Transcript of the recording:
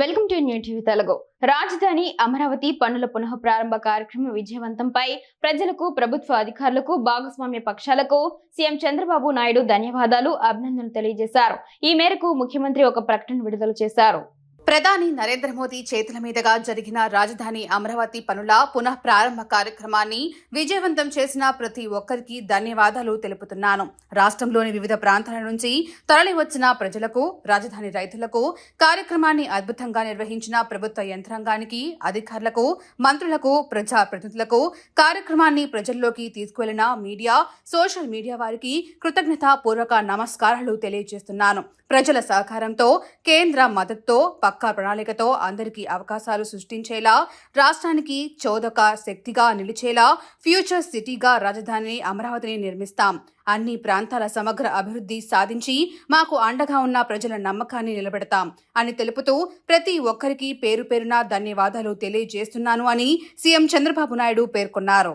Welcome to new TV Telugu. రాజధాని అమరావతి పనుల పునః ప్రారంభ కార్యక్రమం విజయవంతంపై ప్రజలకు ప్రభుత్వ అధికారులకు భాగస్వామ్య పక్షాలకు సీఎం చంద్రబాబు నాయుడు ధన్యవాదాలు అభినందనలు తెలియజేశారు. ఈ మేరకు ముఖ్యమంత్రి ఒక ప్రకటన విడుదల చేశారు. ప్రధాని నరేంద్ర మోదీ చేతుల మీదుగా జరిగిన రాజధాని అమరావతి పనుల పునః ప్రారంభ కార్యక్రమాన్ని విజయవంతం చేసిన ప్రతి ఒక్కరికి ధన్యవాదాలు తెలుపుతున్నాను. రాష్ట్రంలోని వివిధ ప్రాంతాల నుంచి తరలివచ్చిన ప్రజలకు రాజధాని రైతులకు కార్యక్రమాన్ని అద్భుతంగా నిర్వహించిన ప్రభుత్వ యంత్రాంగానికి అధికారులకు మంత్రులకు ప్రజాప్రతినిధులకు కార్యక్రమాన్ని ప్రజల్లోకి తీసుకువెళ్ళిన మీడియా సోషల్ మీడియా వారికి కృతజ్ఞతాపూర్వక నమస్కారాలు తెలియజేస్తున్నాను. ప్రజల సహకారంతో కేంద్ర మద్దతుతో పక్కా ప్రణాళికతో అందరికీ అవకాశాలు సృష్టించేలా రాష్ట్రానికి చోదక శక్తిగా నిలిచేలా ఫ్యూచర్ సిటీగా రాజధానిని అమరావతిని నిర్మిస్తాం. అన్ని ప్రాంతాల సమగ్ర అభివృద్ధి సాధించి మాకు అండగా ఉన్న ప్రజల నమ్మకాన్ని నిలబెడతాం అని తెలుపుతూ ప్రతి ఒక్కరికి పేరు పేరున ధన్యవాదాలు తెలియజేస్తున్నాను అని సీఎం చంద్రబాబు నాయుడు పేర్కొన్నారు.